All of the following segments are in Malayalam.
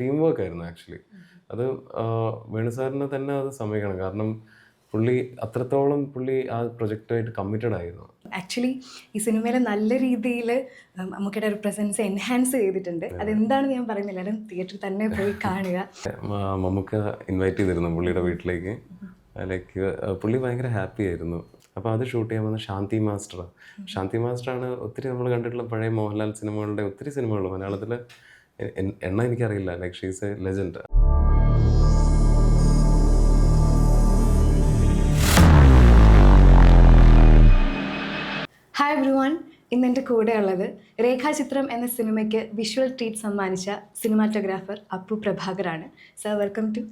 ടീം വർക്ക് ആയിരുന്നു ആക്ച്വലി അത് വേണുസാറിനെ വേണു സാറിന് തന്നെ അത് സമ്മതിക്കണം. കാരണം പുള്ളി അത്രത്തോളം പുള്ളി ആ പ്രൊജക്റ്റുമായിട്ട് കമ്മിറ്റഡ് ആയിരുന്നു. ആക്ച്വലി ഈ സിനിമയിലെ നല്ല രീതിയിൽ മമ്മൂക്കയുടെ ഒരു പ്രസൻസ് എൻഹാൻസ് ചെയ്തിട്ടുണ്ട്. അതെന്താണെന്ന് ഞാൻ പറയുന്നില്ല. എല്ലാവരും തിയേറ്ററിൽ തന്നെ പോയി കാണുക. മമ്മൂക്ക ഇൻവൈറ്റ് ചെയ്തിരുന്നു പുള്ളിയുടെ വീട്ടിലേക്ക്. ലൈക്ക് പുള്ളി ഭയങ്കര ഹാപ്പി ആയിരുന്നു. അപ്പോൾ അത് ഷൂട്ട് ചെയ്യാൻ വന്ന ശാന്തി മാസ്റ്റർ ശാന്തി മാസ്റ്ററാണ് ഒത്തിരി നമ്മൾ കണ്ടിട്ടുള്ള പഴയ മോഹൻലാൽ സിനിമകളുടെ ഒത്തിരി സിനിമകൾ മലയാളത്തിൽ എണ്ണ എനിക്കറിയില്ല. Like she's a legend hi everyone ഇന്ന് എന്റെ കൂടെ ഉള്ളത് രേഖാചിത്രം എന്ന സിനിമയ്ക്ക് വിഷ്വൽ ട്രീറ്റ് സമ്മാനിച്ച cinematographer Appu പ്രഭാകറാണ് sir welcome T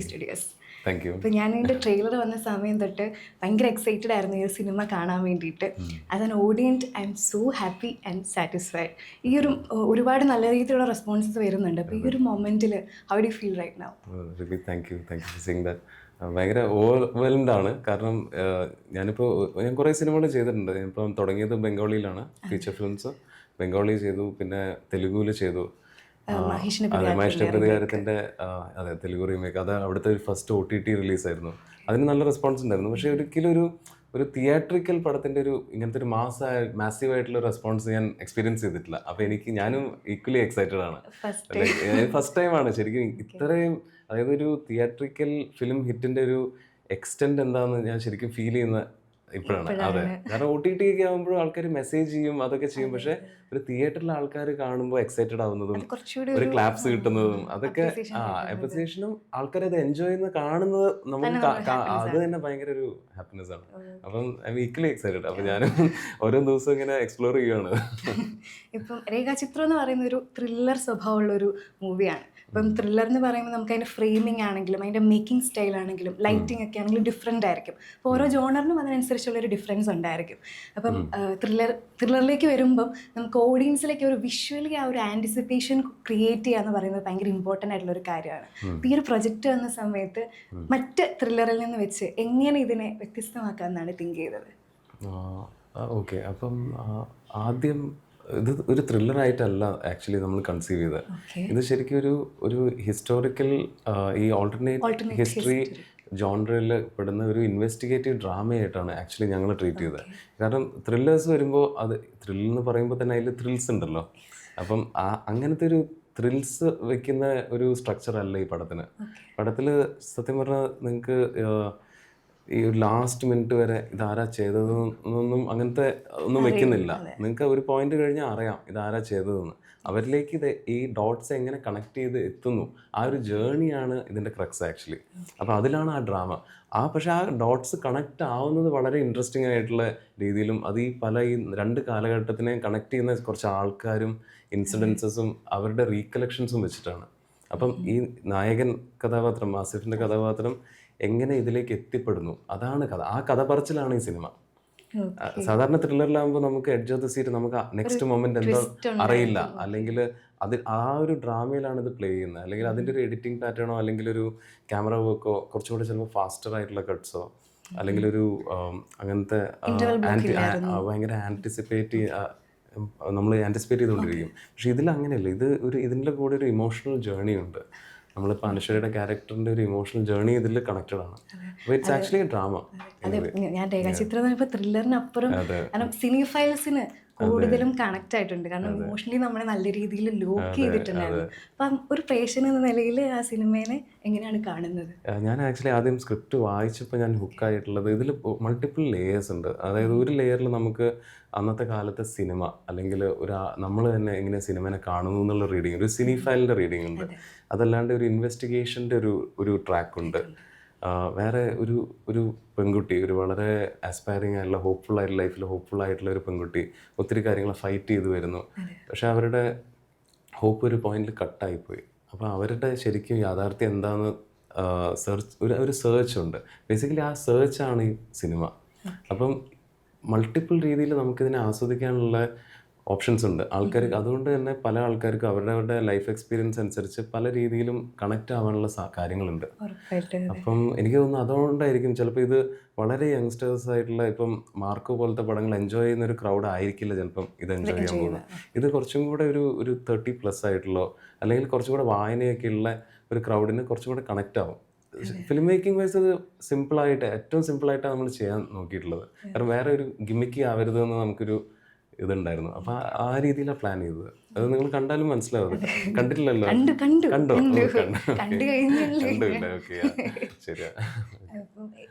studios thank you അപ്പോൾ ഞാൻ എന്റെ ട്രെയിലർ വന്ന സമയം തൊട്ട് ഭയങ്കര എക്സൈറ്റഡ് ആയിരുന്നു ഈ ഒരു സിനിമ കാണാൻ വേണ്ടിയിട്ട്. As an audient I'm so happy and satisfied ഈ ഒരു ഒരുപാട് നല്ല രീതിയിലുള്ള റെസ്പോൺസസ് വരുന്നുണ്ട്. അപ്പോൾ ഈ ഒരു മൊമെന്റിൽ how do feel right now really thank you thank you for saying that ഭയങ്കര ഓവർവെൽഡ് ആണ്. കാരണം ഞാനിപ്പോൾ ഞാൻ കുറേ സിനിമകൾ ചെയ്തിട്ടുണ്ട്. ഇപ്പം തുടങ്ങിയത് ബംഗാളിയിലാണ് ഫീച്ചർ ഫിലിംസ് ബംഗാളി ചെയ്തു പിന്നെ തെലുഗുവിൽ ചെയ്തു. മഹേഷിന്റെ പ്രതികാരത്തിന്റെ അതെ തെലുഗു റീമേക്ക്. അത് അവിടുത്തെ ഫസ്റ്റ് ഒ ടി ടി റിലീസായിരുന്നു അതിന് നല്ല റെസ്പോൺസ് ഉണ്ടായിരുന്നു. പക്ഷേ ഒരിക്കലും ഒരു ഒരു തിയേറ്ററിക്കൽ പടത്തിന്റെ ഒരു ഇങ്ങനത്തെ ഒരു മാസ് മാസീവ് ആയിട്ടുള്ള റെസ്പോൺസ് ഞാൻ എക്സ്പീരിയൻസ് ചെയ്തിട്ടില്ല. അപ്പൊ എനിക്ക് ഞാനും ഈക്വലി എക്സൈറ്റഡ് ആണ്. ഫസ്റ്റ് ടൈം ആണ്. ശരിക്കും ഇത്രയും അതായത് ഒരു തിയേറ്ററിക്കൽ ഫിലിം ഹിറ്റിന്റെ ഒരു എക്സ്റ്റെൻഡ് എന്താണെന്ന് ഞാൻ ശരിക്കും ഫീൽ ചെയ്യുന്ന ഇപ്പോഴാണ്. അതെ. കാരണം ഒ ടി ടി ഒക്കെ ആകുമ്പോഴും ആൾക്കാർ മെസ്സേജ് ചെയ്യും അതൊക്കെ ചെയ്യും. പക്ഷെ ഒരു തിയേറ്ററിൽ ആൾക്കാർ കാണുമ്പോൾ എക്സൈറ്റഡ് ആവുന്നതും ഒരു ക്ലാപ്സ് കിട്ടുന്നതും അതൊക്കെ ആ അപ്രിസിയേഷനും ആൾക്കാർ അത് എൻജോയ് ചെയ്യുന്ന കാണുന്നത് നമുക്ക് അത് തന്നെ ഭയങ്കര ഒരു ഹാപ്പിനെസ് ആണ്. അപ്പം ഐ മീൻ ഈക്വലി എക്സൈറ്റഡ് അപ്പം ഞാനും ഓരോ ദിവസവും ഇങ്ങനെ എക്സ്പ്ലോർ ചെയ്യുകയാണ് ഇപ്പം രേഖാചിത്രം എന്ന് പറയുന്ന ഒരു ത്രില്ലർ സ്വഭാവമുള്ള ഒരു മൂവിയാണ് ഇപ്പം ത്രില്ലർ എന്ന് പറയുമ്പോൾ നമുക്ക് അതിന്റെ ഫ്രെയിമിംഗ് ആണെങ്കിലും അതിന്റെ മേക്കിംഗ് സ്റ്റൈൽ ആണെങ്കിലും ലൈറ്റിംഗ് ഒക്കെ ആണെങ്കിലും ഡിഫറെന്റ് ആയിരിക്കും. അപ്പോൾ ഓരോ ജോണറിനും അതിനനുസരിച്ചുള്ള ഒരു ഡിഫറൻസ് ഉണ്ടായിരിക്കും. അപ്പം ത്രില്ലർ ത്രില്ലറിലേക്ക് വരുമ്പം നമുക്ക് ഓഡിയൻസിലേക്ക് ഒരു വിഷ്വലി ആ ഒരു ആന്റിസിപ്പേഷൻ ക്രിയേറ്റ് ചെയ്യുക എന്ന് പറയുന്നത് ഭയങ്കര ഇമ്പോർട്ടന്റ് ആയിട്ടുള്ള ഒരു കാര്യമാണ്. ഈ ഒരു പ്രൊജക്റ്റ് വന്ന സമയത്ത് മറ്റ് ത്രില്ലറിൽ നിന്ന് വെച്ച് എങ്ങനെ ഇതിനെ വ്യത്യസ്തമാക്കാമെന്നാണ് തിങ്ക് ചെയ്തത്? ഓക്കെ അപ്പം ആദ്യം ഇത് ഒരു ത്രില്ലറായിട്ടല്ല ആക്ച്വലി നമ്മൾ കൺസീവ് ചെയ്തത്. ഇത് ശരിക്കും ഒരു ഒരു ഹിസ്റ്റോറിക്കൽ ഈ ഓൾട്ടർനേറ്റ് ഹിസ്റ്ററി ജോൺറിൽ പെടുന്ന ഒരു ഇൻവെസ്റ്റിഗേറ്റീവ് ഡ്രാമയായിട്ടാണ് ആക്ച്വലി ഞങ്ങൾ ട്രീറ്റ് ചെയ്തത്. കാരണം ത്രില്ലേഴ്സ് വരുമ്പോൾ അത് ത്രിൽ എന്ന് പറയുമ്പോൾ തന്നെ അതിൽ ത്രിൽസ് ഉണ്ടല്ലോ. അപ്പം ആ അങ്ങനത്തെ ഒരു ത്രിൽസ് വെക്കുന്ന ഒരു സ്ട്രക്ചർ അല്ല ഈ പടത്തിന്. പടത്തിൽ സത്യം പറഞ്ഞാൽ നിങ്ങൾക്ക് ഈ ഒരു ലാസ്റ്റ് മിനിറ്റ് വരെ ഇതാരാ ചെയ്തതെന്നൊന്നും അങ്ങനത്തെ ഒന്നും വെക്കുന്നില്ല. നിങ്ങൾക്ക് ഒരു പോയിന്റ് കഴിഞ്ഞാൽ അറിയാം ഇതാരാ ചെയ്തതെന്ന്. അവരിലേക്ക് ഇത് ഈ ഡോട്ട്സ് എങ്ങനെ കണക്ട് ചെയ്ത് എത്തുന്നു? ആ ഒരു ജേണിയാണ് ഇതിന്റെ ക്രക്സ് ആക്ച്വലി അപ്പോൾ അതിലാണ് ആ ഡ്രാമ ആ പക്ഷേ ആ ഡോട്ട്സ് കണക്ട് ആവുന്നത് വളരെ ഇൻട്രസ്റ്റിംഗ് ആയിട്ടുള്ള രീതിയിലും അത് ഈ പല ഈ രണ്ട് കാലഘട്ടത്തിനെ കണക്ട് ചെയ്യുന്ന കുറച്ച് ആൾക്കാരും ഇൻസിഡൻസസും അവരുടെ റീകലക്ഷൻസും വെച്ചിട്ടാണ്. അപ്പം ഈ നായകൻ കഥാപാത്രം ആസിഫിന്റെ കഥാപാത്രം എങ്ങനെ ഇതിലേക്ക് എത്തിപ്പെടുന്നു? അതാണ് കഥ. ആ കഥ പറച്ചിലാണ് ഈ സിനിമ. സാധാരണ ത്രില്ലറിലാകുമ്പോൾ നമുക്ക് എഡ്ജ് ഓഫ് ദ സീറ്റ് നമുക്ക് നെക്സ്റ്റ് മൊമെന്റ് എന്തോ അറിയില്ല. അല്ലെങ്കിൽ അത് ആ ഒരു ഡ്രാമയിലാണ് ഇത് പ്ലേ ചെയ്യുന്നത്. അല്ലെങ്കിൽ അതിന്റെ ഒരു എഡിറ്റിംഗ് പാറ്റേണോ അല്ലെങ്കിൽ ഒരു ക്യാമറ വർക്കോ കുറച്ചുകൂടെ ചിലപ്പോൾ ഫാസ്റ്റർ ആയിട്ടുള്ള കട്ട്സോ അല്ലെങ്കിൽ ഒരു അങ്ങനത്തെ ഭയങ്കര ആന്റിസിപ്പേറ്റ് നമ്മൾ ആന്റിസിപ്പേറ്റ് ചെയ്തുകൊണ്ടിരിക്കും. പക്ഷെ ഇതിൽ അങ്ങനെയല്ല ഇത് ഒരു ഇതിന്റെ കൂടെ ഒരു ഇമോഷണൽ ജേർണി ഉണ്ട്. നമ്മളിപ്പോൾ അനശ്വരയുടെ ക്യാരക്ടറിന്റെ ഒരു ഇമോഷണൽ ജേർണി ഇതിൽ കണക്റ്റഡ് ആണ്. അപ്പോൾ ഇറ്റ്സ് ആക്ച്വലി ഡ്രാമ അതെ. ഞാൻ രേഖാചിത്രം ത്രില്ലറിനപ്പുറം സിനിമ സിനി ഫയൽസിന് കൂടുതലും കണക്ട് ആയിട്ടുണ്ട്. കാരണം ഇമോഷണലി നമ്മളെ നല്ല രീതിയിൽ ലോക്ക് ചെയ്തിട്ടുണ്ടായിരുന്നു. അപ്പം ഒരു പ്രേക്ഷകൻ എന്ന നിലയിൽ ആ സിനിമയെ എങ്ങനെയാണ് കാണുന്നത്? ഞാൻ ആക്ച്വലി ആദ്യം സ്ക്രിപ്റ്റ് വായിച്ചപ്പോൾ ഞാൻ ഹുക്ക് ആയിട്ടുള്ളത് ഇതിൽ മൾട്ടിപ്പിൾ ലേയേഴ്സ് ഉണ്ട്. അതായത് ഒരു ലെയറിൽ നമുക്ക് അന്നത്തെ കാലത്തെ സിനിമ അല്ലെങ്കിൽ ഒരു നമ്മൾ തന്നെ എങ്ങനെ സിനിമനെ കാണുന്നു എന്നുള്ള റീഡിങ് ഒരു സിനിഫയലിന്റെ റീഡിംഗ് റീഡിങ് ഉണ്ട് അതല്ലാണ്ട് ഒരു ഇൻവെസ്റ്റിഗേഷന്റെ ഒരു ഒരു ട്രാക്ക് ഉണ്ട്. വേറെ ഒരു ഒരു പെൺകുട്ടി ഒരു വളരെ ആസ്പയറിങ് ആയിട്ടുള്ള ഹോപ്പ്ഫുൾ ആയിട്ടുള്ള ലൈഫിൽ ഹോപ്പ്ഫുൾ ആയിട്ടുള്ള ഒരു പെൺകുട്ടി ഒത്തിരി കാര്യങ്ങൾ ഫൈറ്റ് ചെയ്ത് വരുന്നു. പക്ഷെ അവരുടെ ഹോപ്പ് ഒരു പോയിന്റിൽ കട്ടായിപ്പോയി അപ്പോൾ അവരുടെ ശരിക്കും യാഥാർത്ഥ്യം എന്താണെന്ന് സെർച്ച് ഒരു ഒരു സെർച്ച് ഉണ്ട്. ബേസിക്കലി ആ സെർച്ചാണ് ഈ സിനിമ അപ്പം മൾട്ടിപ്പിൾ രീതിയിൽ നമുക്കിതിനെ ആസ്വദിക്കാനുള്ള ഓപ്ഷൻസ് ഉണ്ട്. ആൾക്കാർക്ക് അതുകൊണ്ട് തന്നെ പല ആൾക്കാർക്കും അവരുടെ ലൈഫ് എക്സ്പീരിയൻസ് അനുസരിച്ച് പല രീതിയിലും കണക്റ്റ് ആവാനുള്ള കാര്യങ്ങളുണ്ട്. അപ്പം എനിക്ക് തോന്നുന്നു അതുകൊണ്ടായിരിക്കും ചിലപ്പോൾ ഇത് വളരെ യങ്സ്റ്റേഴ്സ് ആയിട്ടുള്ള ഇപ്പം മാർക്ക് പോലത്തെ പടങ്ങൾ എൻജോയ് ചെയ്യുന്ന ഒരു ക്രൗഡ് ആയിരിക്കില്ല ചിലപ്പം ഇത് എൻജോയ് ചെയ്യാൻ പോകുന്നത്. ഇത് കുറച്ചും കൂടെ ഒരു ഒരു തേർട്ടി പ്ലസ് ആയിട്ടുള്ള അല്ലെങ്കിൽ കുറച്ചും കൂടെ വായനയൊക്കെ ഉള്ള ഒരു ക്രൗഡിന് കുറച്ചും കൂടെ കണക്റ്റ് ആവും. ഫിലിം മേക്കിംഗ് വൈസ് അത് സിമ്പിളായിട്ട് ഏറ്റവും സിമ്പിളായിട്ടാണ് നമ്മൾ ചെയ്യാൻ നോക്കിയിട്ടുള്ളത്. കാരണം വേറെ ഒരു ഗിമിക്കി ആവരുത് എന്ന് നമുക്കൊരു ഇതുണ്ടായിരുന്നു. അപ്പൊ ആ- രീതിയിലാണ് പ്ലാൻ ചെയ്തത്. അത് നിങ്ങൾ കണ്ടാലും മനസ്സിലാവും. കണ്ടിട്ടില്ലല്ലോ? കണ്ടു കണ്ടു. കണ്ടോ? ശരിയാ.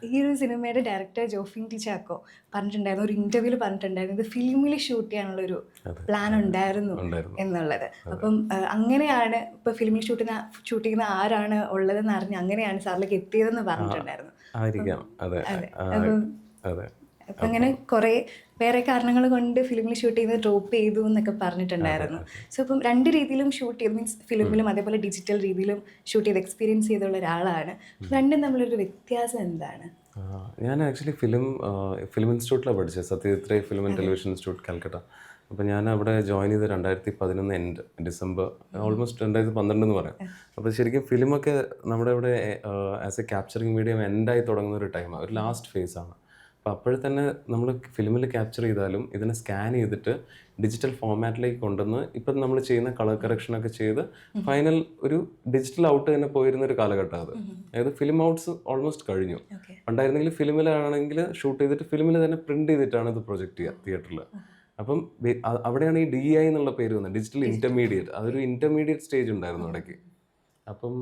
ഈ ഒരു സിനിമയുടെ ഡയറക്ടർ ജോഫിൻ ടി ചാക്കോ പറഞ്ഞിട്ടുണ്ടായിരുന്നു ഒരു ഇന്റർവ്യൂൽ പറഞ്ഞിട്ടുണ്ടായിരുന്നു. ഇത് ഫിലിമിൽ ഷൂട്ട് ചെയ്യാനുള്ള ഒരു പ്ലാൻ ഉണ്ടായിരുന്നു എന്നുള്ളത്. അപ്പം അങ്ങനെയാണ് ഇപ്പൊ ഫിലിമിൽ ഷൂട്ട് ചെയ്യുന്ന ഷൂട്ട് ചെയ്യുന്ന ആരാണ് ഉള്ളതെന്ന് അറിഞ്ഞ് അങ്ങനെയാണ് സാറിലേക്ക് എത്തിയതെന്ന് പറഞ്ഞിട്ടുണ്ടായിരുന്നു. ആയിരിക്കാം. അതെ. അതെ. അപ്പൊ അങ്ങനെ കുറെ വേറെ കാരണങ്ങൾ കൊണ്ട് ഫിലിമിൽ ഷൂട്ട് ചെയ്യുന്നത് ഡ്രോപ്പ് ചെയ്തു എന്നൊക്കെ പറഞ്ഞിട്ടുണ്ടായിരുന്നു. സോ ഇപ്പം രണ്ട് രീതിയിലും ഷൂട്ട് ചെയ്ത്. മീൻസ് ഫിലിമിലും അതേപോലെ ഡിജിറ്റൽ രീതിയിലും ഷൂട്ട് ചെയ്ത് എക്സ്പീരിയൻസ് ചെയ്തുള്ള ഒരാളാണ്. രണ്ടും തമ്മിലൊരു വ്യത്യാസം എന്താണ്? ഞാൻ ആക്ച്വലി ഫിലിം ഫിലിം ഇൻസ്റ്റിറ്റ്യൂട്ടിലാണ് പഠിച്ചത്. സത്യജിത്രേ film and television institute Calcutta. അപ്പോൾ ഞാൻ അവിടെ ജോയിൻ ചെയ്ത് രണ്ടായിരത്തി പതിനൊന്ന് എൻഡ് ഡിസംബർ ഓൾമോസ്റ്റ് രണ്ടായിരത്തി പന്ത്രണ്ട് എന്ന് പറയാം. അപ്പോൾ ശരിക്കും ഫിലിമൊക്കെ നമ്മുടെ ഇവിടെ ആസ് എ ക്യാപ്ചറിങ് മീഡിയം എൻഡായി തുടങ്ങുന്ന ഒരു ടൈമാണ് ഒരു ലാസ്റ്റ് ഫേസ് ആണ്. അപ്പോൾ അപ്പോഴെ തന്നെ നമ്മൾ ഫിലിമിൽ ക്യാപ്ചർ ചെയ്താലും ഇതിനെ സ്കാൻ ചെയ്തിട്ട് ഡിജിറ്റൽ ഫോമാറ്റിലേക്ക് കൊണ്ടുവന്ന് ഇപ്പം നമ്മൾ ചെയ്യുന്ന കളർ കറക്ഷനൊക്കെ ചെയ്ത് ഫൈനൽ ഒരു ഡിജിറ്റൽ ഔട്ട് തന്നെ പോയിരുന്ന ഒരു കാലഘട്ടം അത്. അതായത് ഫിലിം ഔട്ട്സ് ഓൾമോസ്റ്റ് കഴിഞ്ഞു. ഉണ്ടായിരുന്നെങ്കിൽ പണ്ടായിരുന്നെങ്കിൽ ഫിലിമിലാണെങ്കിൽ ഷൂട്ട് ചെയ്തിട്ട് ഫിലിമിൽ തന്നെ പ്രിന്റ് ചെയ്തിട്ടാണ് ഇത് പ്രൊജക്റ്റ് ചെയ്യുക തിയേറ്ററിൽ അപ്പം അവിടെയാണ് ഈ ഡി ഐ എന്നുള്ള പേര് വന്നത്. ഡിജിറ്റൽ ഇന്റർമീഡിയറ്റ് അതൊരു ഇന്റർമീഡിയറ്റ് സ്റ്റേജ് ഉണ്ടായിരുന്നു ഇടയ്ക്ക് അപ്പം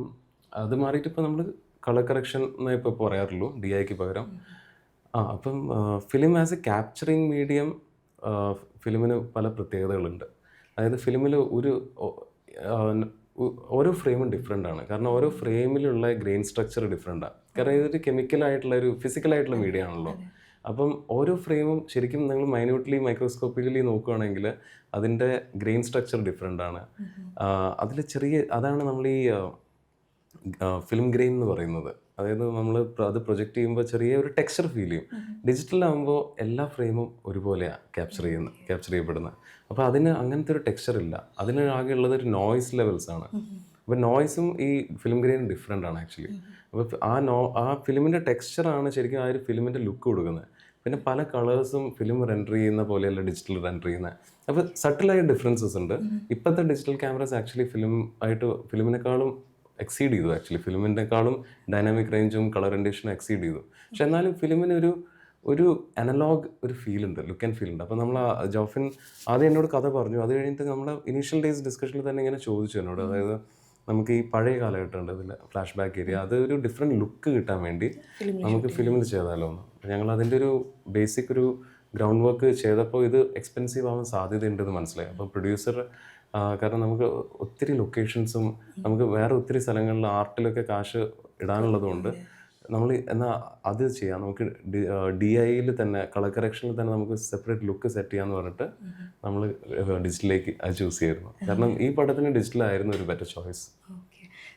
അത് മാറിയിട്ട് ഇപ്പോൾ നമ്മൾ കളർ കറക്ഷൻ എന്നേ ഇപ്പോൾ പറയാറുള്ളൂ. ഡി ഐക്ക് പകരം. ആ അപ്പം film as a capturing medium ഫിലിമിന് പല പ്രത്യേകതകളുണ്ട്. അതായത് ഫിലിമിൽ ഒരു ഒ- ഓരോ ഫ്രെയിമും ഡിഫറെന്റ് ആണ്. കാരണം ഓരോ ഫ്രെയിമിലുള്ള ഗ്രെയിൻ സ്ട്രക്ചർ ഡിഫറെന്റ് ആണ് കാരണം ഇതൊരു കെമിക്കലായിട്ടുള്ള ഒരു ഫിസിക്കലായിട്ടുള്ള മീഡിയ ആണല്ലോ. അപ്പം ഓരോ ഫ്രെയിമും ശരിക്കും നിങ്ങൾ മൈന്യൂട്ട്ലി മൈക്രോസ്കോപ്പിക്കലി നോക്കുകയാണെങ്കിൽ അതിന്റെ ഗ്രെയിൻ സ്ട്രക്ചർ ഡിഫറെന്റ് ആണ്. അതിൽ ചെറിയ അതാണ് നമ്മൾ ഈ ഫിലിം ഗ്രെയിൻ എന്ന് പറയുന്നത്. അതായത് നമ്മൾ അത് പ്രൊജക്റ്റ് ചെയ്യുമ്പോൾ ചെറിയ ഒരു ടെക്സ്ചർ ഫീൽ ചെയ്യും. ഡിജിറ്റലാകുമ്പോൾ എല്ലാ ഫ്രെയിമും ഒരുപോലെയാണ് ക്യാപ്ചർ ചെയ്യുന്ന ക്യാപ്ചർ ചെയ്യപ്പെടുന്നത് അപ്പോൾ അതിന് അങ്ങനത്തെ ഒരു ടെക്സ്ചർ ഇല്ല. അതിന് ആകെ ഉള്ളത് ഒരു നോയ്സ് ലെവൽസ് ആണ്. അപ്പോൾ നോയ്സും ഈ ഫിലിം ഗ്രെയിനും ഡിഫറെന്റ് ആണ് ആക്ച്വലി. അപ്പോൾ ആ നോ ആ ഫിലിമിന്റെ ടെക്സ്ചറാണ് ശരിക്കും ആ ഒരു ഫിലിമിന്റെ ലുക്ക് കൊടുക്കുന്നത്. പിന്നെ പല കളേഴ്സും ഫിലിം റെൻഡർ ചെയ്യുന്ന പോലെയല്ല ഡിജിറ്റൽ റെൻഡർ ചെയ്യുന്ന. അപ്പോൾ സട്ടിലായ ഡിഫറൻസസ് ഉണ്ട്. ഇപ്പോഴത്തെ ഡിജിറ്റൽ ക്യാമറാസ് ആക്ച്വലി ഫിലിം ആയിട്ട് ഫിലിമിനേക്കാളും എക്സീഡ് ചെയ്തു. ആക്ച്വലി ഫിലിമിന്റെക്കാളും ഡൈനാമിക് റേഞ്ചും കളർ റെൻഡേഷനും എക്സീഡ് ചെയ്തു. പക്ഷെ എന്നാലും ഫിലിമിന് ഒരു ഒരു അനലോഗ് ഒരു ഫീൽ ഉണ്ട് ലുക്ക് ആൻഡ് ഫീൽ ഉണ്ട്. അപ്പോൾ നമ്മൾ ആ ജോഫിൻ ആദ്യം എന്നോട് കഥ പറഞ്ഞു. അത് കഴിഞ്ഞിട്ട് നമ്മൾ ഇനീഷ്യൽ ഡേയ്സ് ഡിസ്കഷനിൽ തന്നെ ഇങ്ങനെ ചോദിച്ചു എന്നോട്. അതായത് നമുക്ക് ഈ പഴയ കാലഘട്ടം ഉണ്ട് ഇതിൽ ഫ്ലാഷ് ബാക്ക് ഏരിയ അത് ഒരു ഡിഫറെന്റ് ലുക്ക് കിട്ടാൻ വേണ്ടി നമുക്ക് ഫിലിമിൽ ചെയ്താലോ എന്ന്. അപ്പോൾ ഞങ്ങൾ അതിന്റെ ഒരു ബേസിക് ഒരു ഗ്രൗണ്ട് വർക്ക് ചെയ്തപ്പോൾ ഇത് എക്സ്പെൻസീവ് ആവാൻ സാധ്യതയുണ്ടെന്ന് മനസ്സിലായി. അപ്പോൾ പ്രൊഡ്യൂസർ കാരണം നമുക്ക് ഒത്തിരി ലൊക്കേഷൻസും നമുക്ക് വേറെ ഒത്തിരി സ്ഥലങ്ങളിൽ ആർട്ടിലൊക്കെ കാശ് ഇടാനുള്ളതുകൊണ്ട് നമ്മൾ എന്നാൽ അത് ചെയ്യാം. നമുക്ക് ഡി ഐയിൽ തന്നെ കളർ കറക്ഷനിൽ തന്നെ നമുക്ക് സെപ്പറേറ്റ് ലുക്ക് സെറ്റ് ചെയ്യാന്ന് പറഞ്ഞിട്ട് നമ്മൾ ഡിജിറ്റലിലേക്ക് അത് ചൂസ് ചെയ്യുന്നു കാരണം ഈ പടത്തിന് ഡിജിറ്റലായിരുന്നു ഒരു ബെറ്റർ ചോയ്സ്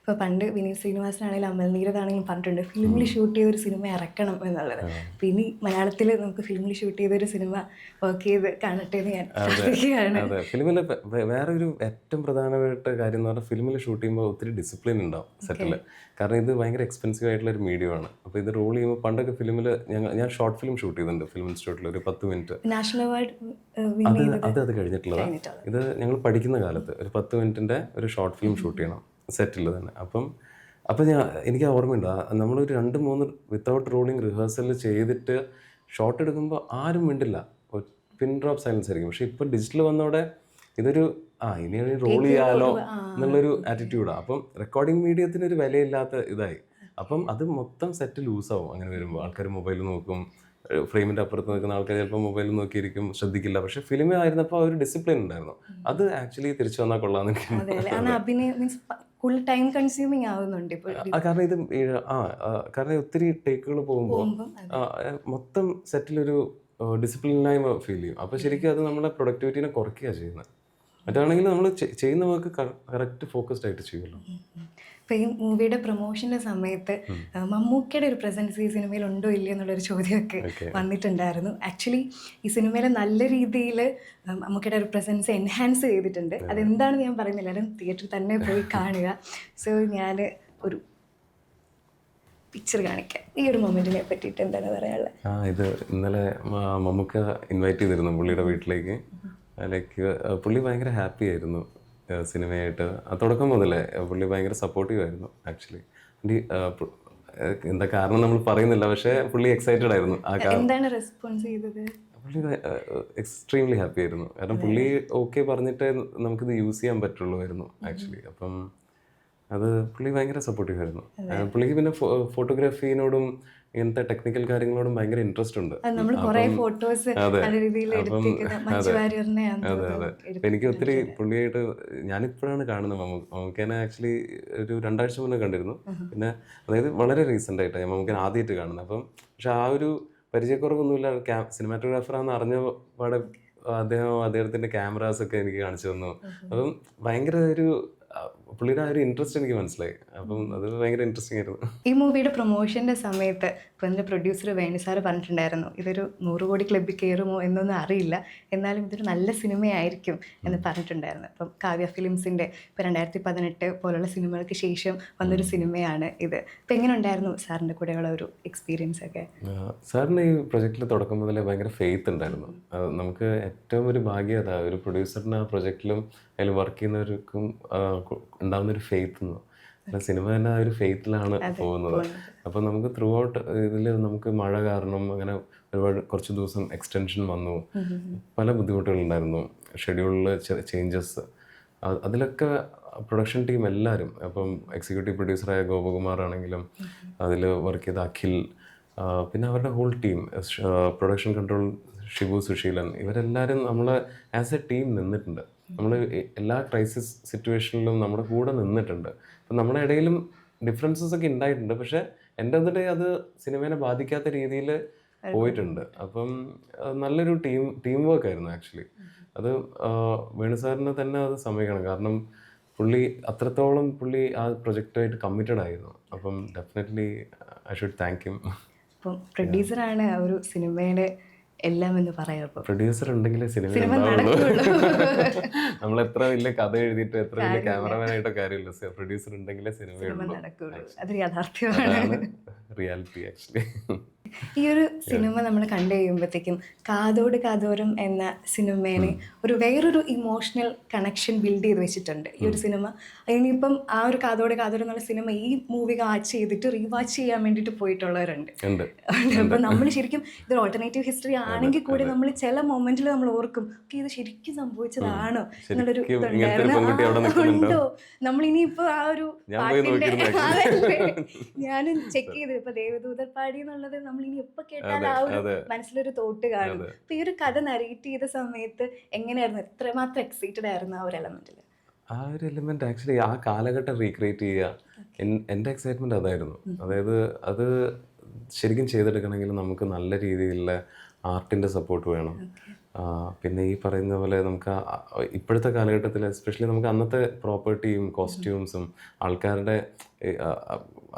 ഇപ്പോൾ പണ്ട് വിനീത് ശ്രീനിവാസനാണെങ്കിലും അമൽനീരതാണെങ്കിലും പറഞ്ഞിട്ടുണ്ട് ഫിലിമിൽ ഷൂട്ട് ചെയ്ത ഒരു സിനിമ ഇറക്കണം എന്നുള്ളത്. അപ്പം ഇനി മലയാളത്തിൽ നമുക്ക് ഫിലിമിൽ ഷൂട്ട് ചെയ്ത ഒരു സിനിമ വർക്ക് ചെയ്ത് കാണട്ടെ എന്ന് ഞാൻ പ്രാർത്ഥിക്കുകയാണ് ഫിലിമിൽ വേറെ ഒരു ഏറ്റവും പ്രധാനപ്പെട്ട കാര്യം എന്ന് പറഞ്ഞാൽ ഫിലിമിൽ ഷൂട്ട് ചെയ്യുമ്പോൾ ഒത്തിരി ഡിസിപ്ലിൻ ഉണ്ടാവും സെറ്റിൽ കാരണം ഇത് ഭയങ്കര എക്സ്പെൻസീവ് ആയിട്ടുള്ള ഒരു മീഡിയമാണ് അപ്പോൾ ഇത് റോൾ ചെയ്യുമ്പോൾ പണ്ടൊക്കെ ഫിലിമിൽ ഞങ്ങൾ ഞാൻ ഷോർട്ട് ഫിലിം ഷൂട്ട് ചെയ്തിട്ടുണ്ട് ഫിലിം ഇൻസ്റ്റിറ്റ്യൂട്ടിൽ ഒരു പത്ത് മിനിറ്റ് നാഷണൽ അവാർഡ് അത് അത് അത് കഴിഞ്ഞിട്ടുള്ളതാണ് ഇത് ഞങ്ങൾ പഠിക്കുന്ന കാലത്ത് ഒരു പത്ത് മിനിറ്റിന്റെ ഒരു ഷോർട്ട് ഫിലിം ഷൂട്ട് ചെയ്യണം. സെറ്റിൽ തന്നെ. അപ്പം അപ്പം ഞാൻ എനിക്ക് ഓർമ്മയുണ്ട്. നമ്മളൊരു രണ്ട് മൂന്ന് വിത്തൗട്ട് റോളിങ് റിഹേഴ്സൽ ചെയ്തിട്ട് ഷോട്ട് എടുക്കുമ്പോൾ ആരും മിണ്ടില്ല. പിൻ ഡ്രോപ്പ് സൈലൻസ് ആയിരിക്കും. പക്ഷേ ഇപ്പം ഡിജിറ്റൽ വന്നോടെ ഇതൊരു ആ ഇനി റോൾ ചെയ്യാലോ എന്നുള്ളൊരു ആറ്റിറ്റ്യൂഡാണ് അപ്പം റെക്കോർഡിംഗ് മീഡിയത്തിന് ഒരു വിലയില്ലാത്ത ഇതായി. അപ്പം അത് മൊത്തം സെറ്റ് ലൂസാവും അങ്ങനെ വരുമ്പോൾ ആൾക്കാർ മൊബൈൽ നോക്കും. ഫ്രെയിമിന്റെ അപ്പുറത്ത് നിൽക്കുന്ന ആൾക്കാർ ചിലപ്പോൾ മൊബൈൽ നോക്കിയിരിക്കും. ശ്രദ്ധിക്കില്ല. പക്ഷേ ഫിലിമിൽ ആയിരുന്നപ്പോൾ ഒരു ഡിസിപ്ലിൻ ഉണ്ടായിരുന്നു. അത് ആക്ച്വലി തിരിച്ചു വന്നാൽ കൊള്ളാമെന്ന് ഫുൾ ടൈം കൺസ്യൂമിങ് ആവുന്നുണ്ട് ഇപ്പോൾ കാരണം ഇത് ആ കാരണം ഒത്തിരി ടേക്കുകൾ പോകുമ്പോൾ പോകുമ്പം മൊത്തം സെറ്റിലൊരു ഡിസിപ്ലിനായ്മ ഫീൽ ചെയ്യും. അപ്പോൾ ശരിക്കും അത് നമ്മുടെ പ്രൊഡക്ടിവിറ്റിനെ കുറയ്ക്കുക ചെയ്യുന്നത് മറ്റാണെങ്കിൽ നമ്മൾ ചെയ്യുന്ന വർക്ക് കറക്റ്റ് ഫോക്കസ്ഡ് ആയിട്ട് ചെയ്യുമല്ലോ. ഈ മൂവിയുടെ പ്രൊമോഷന്റെ സമയത്ത് മമ്മൂക്കയുടെ ഒരു പ്രസൻസ് ഈ സിനിമയിൽ ഉണ്ടോ ഇല്ലയോ എന്നുള്ളൊരു ചോദ്യമൊക്കെ വന്നിട്ടുണ്ടായിരുന്നു. ആക്ച്വലി ഈ സിനിമയിലെ നല്ല രീതിയിൽ മമ്മൂക്കയുടെ ഒരു പ്രസൻസ് എൻഹാൻസ് ചെയ്തിട്ടുണ്ട്. അതെന്താണെന്ന് ഞാൻ പറയുന്നില്ല. എല്ലാവരും തിയേറ്ററിൽ തന്നെ പോയി കാണുക. സോ ഞാൻ ഒരു പിക്ചർ കാണിക്കാം. ഈ ഒരു മൊമെന്റിനെ പറ്റിയിട്ട് എന്താണ് പറയാനുള്ളത്? ആ ഇത് ഇന്നലെ മമ്മൂക്ക ഇൻവൈറ്റ് ചെയ്തിരുന്നു പുള്ളിയുടെ വീട്ടിലേക്ക്. ലൈക്ക് പുള്ളി ഭയങ്കര ഹാപ്പി ആയിരുന്നു. സിനിമയായിട്ട്. തുടക്കം മുതലേ പുള്ളി ഭയങ്കര സപ്പോർട്ടീവ് ആയിരുന്നു ആക്ച്വലി എന്താ കാരണം നമ്മൾ പറയുന്നില്ല പക്ഷേ പുള്ളി എക്സൈറ്റഡ് ആയിരുന്നു. ആ കാരണം എന്താണ് റെസ്പോൺസ് ചെയ്തത്? പുള്ളി എക്സ്ട്രീംലി ഹാപ്പി ആയിരുന്നു. കാരണം പുള്ളി ഓക്കെ പറഞ്ഞിട്ടേ നമുക്കിത് യൂസ് ചെയ്യാൻ പറ്റുള്ളൂ ആക്ച്വലി അപ്പം അത് പുള്ളി ഭയങ്കര സപ്പോർട്ടീവ് ആയിരുന്നു. പുള്ളിക്ക് പിന്നെ ഫോട്ടോഗ്രാഫിനോടും ഇങ്ങനത്തെ ടെക്നിക്കൽ കാര്യങ്ങളോടും ഭയങ്കര ഇൻട്രസ്റ്റ് ഉണ്ട്. അതെ. അതെ. എനിക്ക് ഒത്തിരി പുള്ളിയായിട്ട് ഞാനിപ്പോഴാണ് കാണുന്നത് മമ്മൂ മമ്മൂക്കേനെ ആക്ച്വലി ഒരു രണ്ടാഴ്ച മുന്നേ കണ്ടിരുന്നു. പിന്നെ അതായത് വളരെ റീസെന്റ് ആയിട്ടാണ് ഞാൻ മമ്മൂക്കേനെ ആദ്യമായിട്ട് കാണുന്നത്. അപ്പം പക്ഷെ ആ ഒരു പരിചയക്കുറവൊന്നുമില്ല. സിനിമാറ്റോഗ്രാഫർ സിനിമാറ്റോഗ്രാഫറാന്ന് അറിഞ്ഞ പാടെ അദ്ദേഹം അദ്ദേഹത്തിന്റെ ക്യാമറാസ് ഒക്കെ എനിക്ക് കാണിച്ചു തന്നു. അപ്പം ഭയങ്കര ഒരു പുള്ളിയുടെ ആ ഒരു ഇൻട്രസ്റ്റ് എനിക്ക് മനസ്സിലായി. അപ്പം അത് ഭയങ്കര ഇൻട്രസ്റ്റിംഗ് ആയിരുന്നു. ഈ മൂവിയുടെ പ്രൊമോഷന്റെ സമയത്ത് ഇപ്പം എന്റെ പ്രൊഡ്യൂസർ വേണു സാറ് പറഞ്ഞിട്ടുണ്ടായിരുന്നു ഇതൊരു നൂറ് കോടി ക്ലബ്ബിൽ കയറുമോ എന്നൊന്നും അറിയില്ല എന്നാലും ഇതൊരു നല്ല സിനിമയായിരിക്കും എന്ന് പറഞ്ഞിട്ടുണ്ടായിരുന്നു. അപ്പം കാവ്യ ഫിലിംസിന്റെ ഇപ്പൊ രണ്ടായിരത്തി പതിനെട്ട് പോലുള്ള സിനിമകൾക്ക് ശേഷം വന്നൊരു സിനിമയാണ് ഇത്. ഇപ്പം എങ്ങനെ ഉണ്ടായിരുന്നു സാറിന്റെ കൂടെയുള്ള ഒരു എക്സ്പീരിയൻസ് ഒക്കെ? സാറിന് ഈ പ്രൊജക്റ്റിൽ തുടക്കം മുതലേ ഭയങ്കര ഫെയ്ത്ത് ഉണ്ടായിരുന്നു. നമുക്ക് ഏറ്റവും ഒരു ഭാഗ്യം അതാ ഒരു പ്രൊഡ്യൂസറിന് ആ പ്രൊജക്റ്റിലും അതിൽ വർക്ക് ചെയ്യുന്നവർക്കും ആ, ഉണ്ടാവുന്ന ഒരു ഫെയ്ത്ത് എന്ന് സിനിമ തന്നെ ആ ഒരു ഫെയ്ത്തിലാണ് പോകുന്നത്. അപ്പം നമുക്ക് ത്രൂ ഔട്ട് ഇതിൽ നമുക്ക് മഴ കാരണം അങ്ങനെ ഒരുപാട് കുറച്ച് ദിവസം എക്സ്റ്റൻഷൻ വന്നു. പല ബുദ്ധിമുട്ടുകളുണ്ടായിരുന്നു. ഷെഡ്യൂളിൽ ചേഞ്ചസ് അതിലൊക്കെ പ്രൊഡക്ഷൻ ടീം എല്ലാവരും അപ്പം എക്സിക്യൂട്ടീവ് പ്രൊഡ്യൂസറായ ഗോപകുമാർ ആണെങ്കിലും അതിൽ വർക്ക് ചെയ്ത അഖിൽ പിന്നെ അവരുടെ whole team production control Shibu Susheelan ഇവരെല്ലാവരും നമ്മളെ ആസ് എ ടീം നിന്നിട്ടുണ്ട്. നമ്മൾ എല്ലാ ക്രൈസിസ് സിറ്റുവേഷനിലും നമ്മുടെ കൂടെ നിന്നിട്ടുണ്ട്. അപ്പം നമ്മുടെ ഇടയിലും ഡിഫറൻസസ് ഒക്കെ ഉണ്ടായിട്ടുണ്ട്. പക്ഷേ എന്റെ അതിന്റെ അത് സിനിമേനെ ബാധിക്കാത്ത രീതിയിൽ പോയിട്ടുണ്ട്. അപ്പം നല്ലൊരു ടീം ടീം വർക്ക് ആയിരുന്നു ആക്ച്വലി അത് വേണുസാറിനെ വേണു സാറിനെ തന്നെ അത് സമ്മതിക്കണം. കാരണം പുള്ളി അത്രത്തോളം പുള്ളി ആ പ്രൊജക്റ്റുമായിട്ട് കമ്മിറ്റഡ് ആയിരുന്നു. അപ്പം definitely I should thank him അപ്പം പ്രൊഡ്യൂസറാണ് ഒരു സിനിമയുടെ എല്ലാം എന്ന് പറയാം പ്രൊഡ്യൂസർ ഉണ്ടെങ്കിൽ സിനിമ നമ്മൾ എത്ര വലിയ കഥ എഴുതിയിട്ട് എത്ര വലിയ ക്യാമറമാൻ ആയിട്ടോ കാര്യമില്ല. പ്രൊഡ്യൂസർ ഉണ്ടെങ്കിലേ സിനിമ നടക്കുള്ളൂ. അത്. യാഥാർത്ഥ്യമാണ് റിയാലിറ്റി ആക്ച്വലി. ഈ ഒരു സിനിമ നമ്മൾ കണ്ടു കഴിയുമ്പോഴത്തേക്കും കാതോട് കാതോരം എന്ന സിനിമേനെ ഒരു വേറൊരു ഇമോഷണൽ കണക്ഷൻ ബിൽഡ് ചെയ്ത് വെച്ചിട്ടുണ്ട്. ഈ ഒരു സിനിമ. ഇനിയിപ്പം ആ ഒരു കാതോട് കാതോരം എന്നുള്ള സിനിമ ഈ മൂവി വാച്ച് ചെയ്തിട്ട് റീവാച്ച് ചെയ്യാൻ വേണ്ടിയിട്ട് പോയിട്ടുള്ളവരുണ്ട്. അപ്പം നമ്മൾ ശരിക്കും ഇതൊരു ഓൾട്ടർനേറ്റീവ് ഹിസ്റ്ററി ആണെങ്കിൽ കൂടി നമ്മൾ ചില മൊമെന്റിൽ നമ്മൾ ഓർക്കും "ഓക്കേ, ഇത് ശരിക്കും സംഭവിച്ചതാണോ? എന്നുള്ളൊരു? ഉണ്ടോ? നമ്മൾ ഇനിയിപ്പോ ആ ഒരു പാട്ടിന്റെ ഞാനും ചെക്ക് ചെയ്തു. ഇപ്പൊ ദേവദൂതർ പാടി എന്നുള്ളത് നമ്മൾ ഇനി എപ്പോ കേട്ടാൽ ആ ഒരു മനസ്സിലൊരു തോട്ട് കാണും. അപ്പൊ ഈ ഒരു കഥ നരേറ്റ് ചെയ്ത സമയത്ത് എങ്ങനെയായിരുന്നു? എത്രമാത്രം എക്സൈറ്റഡ് ആയിരുന്നു ആ ഒരു എലമെന്റിൽ ആ ഒരു എലിമെന്റ് ആക്ച്വലി ആ കാലഘട്ടം റീക്രിയേറ്റ് ചെയ്യുക എൻ- എന്റെ എക്സൈറ്റ്മെന്റ് അതായിരുന്നു. അതായത് അത് ശരിക്കും ചെയ്തെടുക്കണമെങ്കിൽ നമുക്ക് നല്ല രീതിയിലുള്ള ആർട്ടിന്റെ സപ്പോർട്ട് വേണം. പിന്നെ ഈ പറയുന്ന പോലെ നമുക്ക് ഇപ്പോഴത്തെ കാലഘട്ടത്തിൽ എസ്പെഷ്യലി നമുക്ക് അന്നത്തെ പ്രോപ്പർട്ടിയും കോസ്റ്റ്യൂംസും ആൾക്കാരുടെ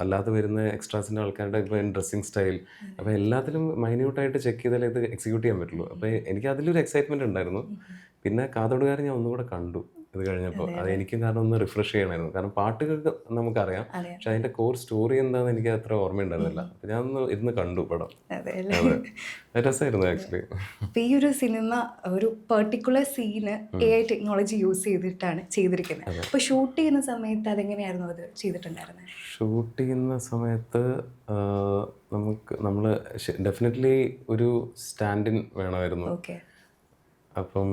അല്ലാതെ വരുന്ന എക്സ്ട്രാസിന്റെ ആൾക്കാരുടെ ഇപ്പോൾ ഡ്രസ്സിങ് സ്റ്റൈൽ അപ്പോൾ എല്ലാത്തിലും മൈന്യൂട്ടായിട്ട് ചെക്ക് ചെയ്താലേ ഇത് എക്സിക്യൂട്ട് ചെയ്യാൻ പറ്റുള്ളൂ. അപ്പോൾ എനിക്ക് അതിലൊരു എക്സൈറ്റ്മെന്റ് ഉണ്ടായിരുന്നു. പിന്നെ കാതോടുകാരൻ ഞാൻ ഒന്നുകൂടെ കണ്ടു ഇത് കഴിഞ്ഞപ്പോൾ. അത് എനിക്കും കാരണം ഒന്ന് റിഫ്രഷ് ചെയ്യണമായിരുന്നു. കാരണം പാട്ടുകൾക്ക് നമുക്കറിയാം. പക്ഷെ അതിന്റെ കോർ സ്റ്റോറി എന്താണെന്ന് എനിക്ക് അത്ര ഓർമ്മയുണ്ടായിരുന്നില്ല. അപ്പൊ ഞാൻ ഒന്ന് ഇരുന്ന് കണ്ടു പടം. രസമായിരുന്നു ആക്ച്വലി ഈ ഒരു സിനിമ ഒരു പെർട്ടിക്കുലർ സീന് എ ഐ ടെക്നോളജി യൂസ് ചെയ്തിട്ടാണ് ചെയ്തിരിക്കുന്നത്. അപ്പൊ ഷൂട്ട് ചെയ്യുന്ന സമയത്ത് അതെങ്ങനെയായിരുന്നു അത് ചെയ്തിട്ടുണ്ടായിരുന്നത്? ഷൂട്ട് ചെയ്യുന്ന സമയത്ത് നമുക്ക് നമ്മൾ ഡെഫിനറ്റ്ലി ഒരു സ്റ്റാൻഡിൻ വേണമായിരുന്നു. ഓക്കെ അപ്പം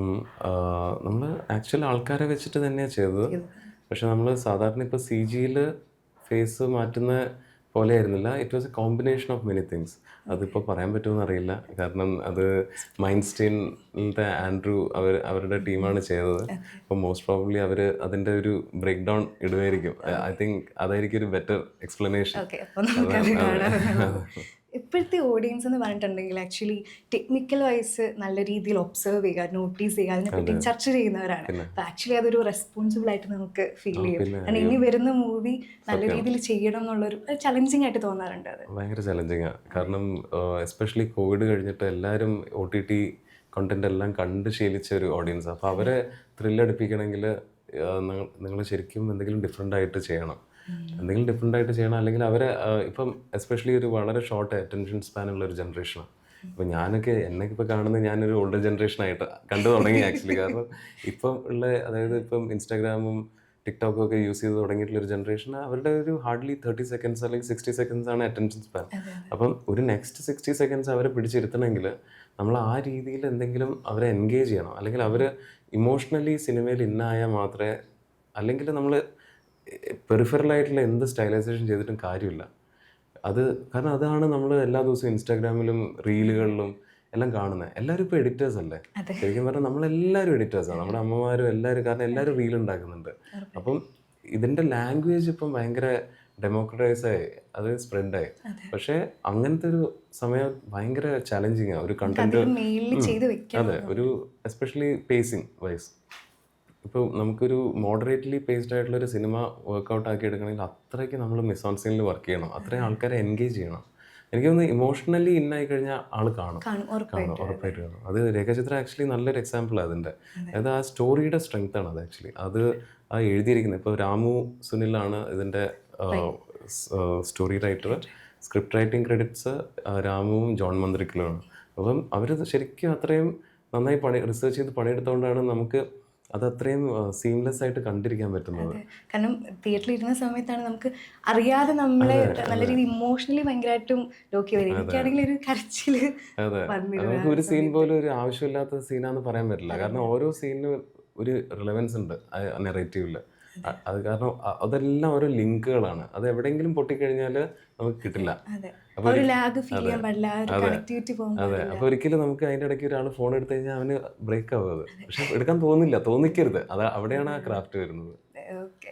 നമ്മൾ ആക്ച്വൽ ആൾക്കാരെ വെച്ചിട്ട് തന്നെയാണ് ചെയ്തത്. പക്ഷെ നമ്മൾ സാധാരണ ഇപ്പോൾ സി ജിയിൽ ഫേസ് മാറ്റുന്ന പോലെ ആയിരുന്നില്ല. It was a combination of many things അതിപ്പോൾ പറയാൻ പറ്റുമെന്ന് അറിയില്ല. കാരണം അത് ആൻഡ്രു ആൻഡ്രൂ അവർ അവരുടെ ടീമാണ് ചെയ്തത്. അപ്പോൾ മോസ്റ്റ് പ്രോബ്ലി അവർ അതിന്റെ ഒരു ബ്രേക്ക് ഡൗൺ ഇടുമായിരിക്കും ഐ തിങ്ക് അതായിരിക്കും ഒരു ബെറ്റർ എക്സ്പ്ലനേഷൻ ഇപ്പോഴത്തെ ഓഡിയൻസ് എന്ന് പറഞ്ഞിട്ടുണ്ടെങ്കിൽ ആക്ച്വലി ടെക്നിക്കൽ വൈസ് നല്ല രീതിയിൽ ഒബ്സർവ് ചെയ്യുക നോട്ടീസ് ചെയ്യുക അതിനെപ്പറ്റി ചർച്ച ചെയ്യുന്നവരാണ്. അപ്പൊ ആക്ച്വലി അതൊരു റെസ്പോൺസിബിൾ ആയിട്ട് നമുക്ക് ഫീൽ ചെയ്യും. കാരണം ഇനി വരുന്ന മൂവി നല്ല രീതിയിൽ ചെയ്യണം എന്നുള്ളൊരു ചലഞ്ചിങ് ആയിട്ട് തോന്നാറുണ്ട് അത്. ഭയങ്കര ചലഞ്ചിങ്ങാണ് കാരണം എസ്പെഷ്യലി കോവിഡ് കഴിഞ്ഞിട്ട് എല്ലാവരും ഒ ടി ടി കണ്ടന്റ് എല്ലാം കണ്ട് ശീലിച്ച ഒരു ഓഡിയൻസ് അപ്പോൾ അവരെ ത്രില്ലടിപ്പിക്കണമെങ്കിൽ നിങ്ങൾ ശരിക്കും എന്തെങ്കിലും ഡിഫറെന്റ് ആയിട്ട് ചെയ്യണം. എന്തെങ്കിലും ഡിഫറെന്റ് ആയിട്ട് ചെയ്യണം. അല്ലെങ്കിൽ അവരെ ഇപ്പം എസ്പെഷ്യലി ഒരു വളരെ ഷോർട്ട് അറ്റൻഷൻ സ്പാൻ ഉള്ള ഒരു ജനറേഷനാണ് ഇപ്പം ഞാനൊക്കെ എന്നൊക്കെ ഇപ്പോൾ കാണുന്നത് ഞാനൊരു ഓൾഡർ ജനറേഷനായിട്ട് കണ്ടു തുടങ്ങി ആക്ച്വലി കാരണം ഇപ്പം ഉള്ള അതായത് ഇപ്പം ഇൻസ്റ്റാഗ്രാമും ടിക്ടോക്കും ഒക്കെ യൂസ് ചെയ്ത് തുടങ്ങിയിട്ടുള്ള ഒരു ജനറേഷൻ അവരുടെ ഒരു ഹാർഡ്ലി തേർട്ടി സെക്കൻഡ്സ് അല്ലെങ്കിൽ സിക്സ്റ്റി സെക്കൻഡ്സ് ആണ് അറ്റൻഷൻ സ്പാൻ അപ്പം ഒരു നെക്സ്റ്റ് സിക്സ്റ്റി സെക്കൻഡ്സ് അവരെ പിടിച്ചിരുത്തണമെങ്കിൽ നമ്മൾ ആ രീതിയിൽ എന്തെങ്കിലും അവരെ എൻഗേജ് ചെയ്യണം. അല്ലെങ്കിൽ അവർ ഇമോഷണലി സിനിമയിൽ ഇന്നായാൽ മാത്രമേ അല്ലെങ്കിൽ നമ്മൾ പെറിഫറലായിട്ടുള്ള എന്ത് സ്റ്റൈലൈസേഷൻ ചെയ്തിട്ടും കാര്യമില്ല. അത് കാരണം അതാണ് നമ്മൾ എല്ലാ ദിവസവും ഇൻസ്റ്റാഗ്രാമിലും റീലുകളിലും എല്ലാം കാണുന്നത്. എല്ലാവരും ഇപ്പോൾ എഡിറ്റേഴ്സ് അല്ലേ? ശരിക്കും പറഞ്ഞാൽ നമ്മളെല്ലാവരും എഡിറ്റേഴ്സാണ് നമ്മുടെ അമ്മമാരും എല്ലാവരും കാരണം എല്ലാവരും റീൽ ഉണ്ടാക്കുന്നുണ്ട്. അപ്പം ഇതിന്റെ ലാംഗ്വേജ് ഇപ്പം ഭയങ്കര ഡെമോക്രറ്റൈസ് ആയി. അത് സ്പ്രെഡായി പക്ഷേ അങ്ങനത്തെ ഒരു സമയം ഭയങ്കര ചലഞ്ചിങ് ആണ് ഒരു കണ്ടന്റ് അതെ. ഒരു എസ്പെഷ്യലി പേസിങ് വൈസ് ഇപ്പോൾ നമുക്കൊരു മോഡറേറ്റ്ലി പേസ്ഡ് ആയിട്ടുള്ള ഒരു സിനിമ വർക്ക്ഔട്ട് ആക്കി എടുക്കണമെങ്കിൽ അത്രയ്ക്ക് നമ്മൾ മിസ് ഓൺ സീനിൽ വർക്ക് ചെയ്യണം. അത്രയും ആൾക്കാരെ എൻഗേജ് ചെയ്യണം. എനിക്ക് തോന്നുന്നു ഇമോഷണലി ഇന്നായി കഴിഞ്ഞാൽ ആൾ കാണും. കാണും ഉറപ്പായിട്ടും കാണും ഉറപ്പായിട്ട്. കാണും. അത് രേഖാചിത്രം ആക്ച്വലി നല്ലൊരു എക്സാമ്പിൾ അതിന്റെ അതായത് ആ സ്റ്റോറിയുടെ സ്ട്രെങ്ത് ആണ് അത് ആക്ച്വലി അത് ആ എഴുതിയിരിക്കുന്നത്. ഇപ്പോൾ രാമു സുനിലാണ് ഇതിന്റെ story writer script writing credits രാമുവും John മന്ത്രിക്കലുമാണ്. അപ്പം അവർ ശരിക്കും അത്രയും നന്നായി പണി റിസർച്ച് ചെയ്ത് പണിയെടുത്തുകൊണ്ടാണ് നമുക്ക് അത് അത്രയും സീംലെസ് ആയിട്ട് കണ്ടിരിക്കാൻ പറ്റുന്നത്. കാരണം തിയേറ്ററിൽ ഇരുന്ന സമയത്താണ് നമുക്ക് അറിയാതെ നമ്മളെ നല്ല രീതിയിൽ ഇമോഷണലി ഭയങ്കരമായിട്ടും ലോക്കി വരും എനിക്കാണെങ്കിൽ ഒരു കരച്ചിൽ നമുക്ക് ഒരു സീൻ പോലും ഒരു ആവശ്യമില്ലാത്ത സീനാന്ന് പറയാൻ പറ്റില്ല. കാരണം ഓരോ സീനിനും ഒരു റിലവൻസ് ഉണ്ട് നെറേറ്റീവിൽ അത്. കാരണം അതെല്ലാം ഓരോ ലിങ്കുകളാണ് അത് എവിടെയെങ്കിലും പൊട്ടിക്കഴിഞ്ഞാൽ നമുക്ക് കിട്ടില്ല. അതെ അപ്പൊ ഒരിക്കലും നമുക്ക് അതിന്റെ ഇടയ്ക്ക് ഒരാൾ ഫോൺ എടുത്തു കഴിഞ്ഞാൽ അവന് ബ്രേക്ക് ആവും അത്. പക്ഷെ എടുക്കാൻ തോന്നില്ല തോന്നിക്കരുത്. അത് അവിടെയാണ് ആ ക്രാഫ്റ്റ് വരുന്നത്. ഓക്കെ.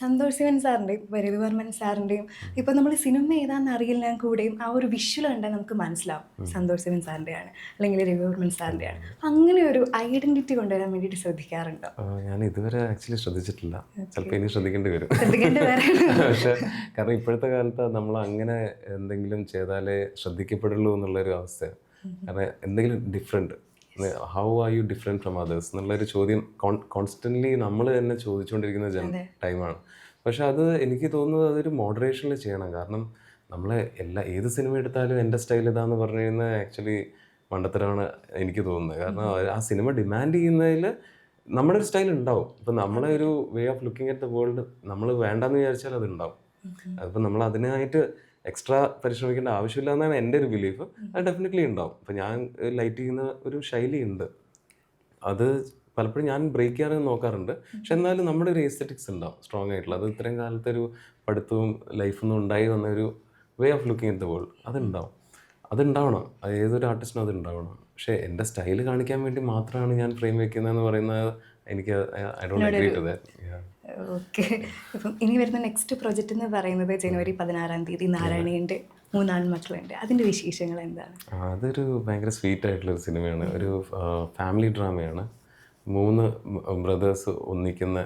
സന്തോഷ് ശിവൻ സാറിന്റെയും രവിവർമ്മൻ സാറിന്റെയും ഇപ്പം നമ്മൾ സിനിമ ഏതാണെന്ന് അറിയില്ല കൂടെയും ആ ഒരു വിഷ്വൽ കണ്ടാൽ നമുക്ക് മനസ്സിലാവും. സന്തോഷ് ശിവൻ സാറിന്റെയാണ് അല്ലെങ്കിൽ രവിവർമ്മൻ സാറിന്റെയാണ്. അങ്ങനെ ഒരു ഐഡന്റിറ്റി കൊണ്ടുവരാൻ വേണ്ടിയിട്ട് ശ്രദ്ധിക്കാറുണ്ടോ? ഞാൻ ഇതുവരെ ആക്ച്വലി ശ്രദ്ധിച്ചിട്ടില്ല. ചിലപ്പോൾ ഇനി ശ്രദ്ധിക്കേണ്ടി വരും. ശ്രദ്ധിക്കേണ്ടി വേറെ പക്ഷേ കാരണം ഇപ്പോഴത്തെ കാലത്ത് നമ്മൾ അങ്ങനെ എന്തെങ്കിലും ചെയ്താലേ ശ്രദ്ധിക്കപ്പെടുള്ളൂ എന്നുള്ളൊരു അവസ്ഥയാണ്. കാരണം എന്തെങ്കിലും different how are you different from others എന്നുള്ളൊരു ചോദ്യം കോൺസ്റ്റന്റ്ലി നമ്മൾ തന്നെ ചോദിച്ചുകൊണ്ടിരിക്കുന്ന ജന ടൈമാണ് പക്ഷെ അത് എനിക്ക് തോന്നുന്നത് അതൊരു മോഡറേഷനിൽ ചെയ്യണം. കാരണം നമ്മൾ എല്ലാ ഏത് സിനിമ എടുത്താലും എന്റെ സ്റ്റൈൽ ഇതാന്ന് പറഞ്ഞു കഴിഞ്ഞാൽ ആക്ച്വലി മണ്ടത്തരമാണ് എനിക്ക് തോന്നുന്നത്. കാരണം ആ സിനിമ ഡിമാൻഡ് ചെയ്യുന്നതിൽ നമ്മുടെ ഒരു സ്റ്റൈൽ ഉണ്ടാവും ഇപ്പം നമ്മളെ ഒരു way of looking at the world നമ്മൾ വേണ്ടെന്ന് വിചാരിച്ചാൽ അത് ഉണ്ടാവും അതിപ്പോൾ നമ്മൾ അതിനായിട്ട് എക്സ്ട്രാ പരിശ്രമിക്കേണ്ട ആവശ്യമില്ല എന്നാണ് എന്റെ ഒരു ബിലീഫ് അത് ഡെഫിനറ്റ്ലി ഉണ്ടാവും. ഇപ്പം ഞാൻ ലൈറ്റ് ചെയ്യുന്ന ഒരു ശൈലി ഉണ്ട്. അത് പലപ്പോഴും ഞാൻ ബ്രേക്ക് ചെയ്യാറ് നോക്കാറുണ്ട്. പക്ഷെ എന്നാലും നമ്മുടെ ഒരു എസ്തറ്റിക്സ് ഉണ്ടാവും സ്ട്രോങ് ആയിട്ടുള്ള. അത് ഇത്രയും കാലത്തെ ഒരു പഠിത്തവും ലൈഫിൽ നിന്നും ഉണ്ടായി വന്ന ഒരു way of looking in the world അതുണ്ടാവും. അതുണ്ടാവണം. അത് ഏതൊരു ആർട്ടിസ്റ്റിനും അത് ഉണ്ടാവണം പക്ഷേ എന്റെ സ്റ്റൈൽ കാണിക്കാൻ വേണ്ടി മാത്രമാണ് ഞാൻ ഫ്രെയിം വെക്കുന്നതെന്ന് പറയുന്നത് എനിക്ക് I don't agree to that okay. അപ്പം ഇനി വരുന്ന നെക്സ്റ്റ് പ്രൊജക്റ്റ് എന്ന് പറയുന്നത് ജനുവരി പതിനാറാം തീയതി നാരായണീന്റെ മൂന്നാൺ മക്കളുണ്ട്. അതിന്റെ വിശേഷങ്ങൾ എന്താണ്? അതൊരു ഭയങ്കര സ്വീറ്റ് ആയിട്ടുള്ള ഒരു സിനിമയാണ്. ഒരു ഫാമിലി ഡ്രാമയാണ് മൂന്ന് ബ്രദേഴ്സ് ഒന്നിക്കുന്ന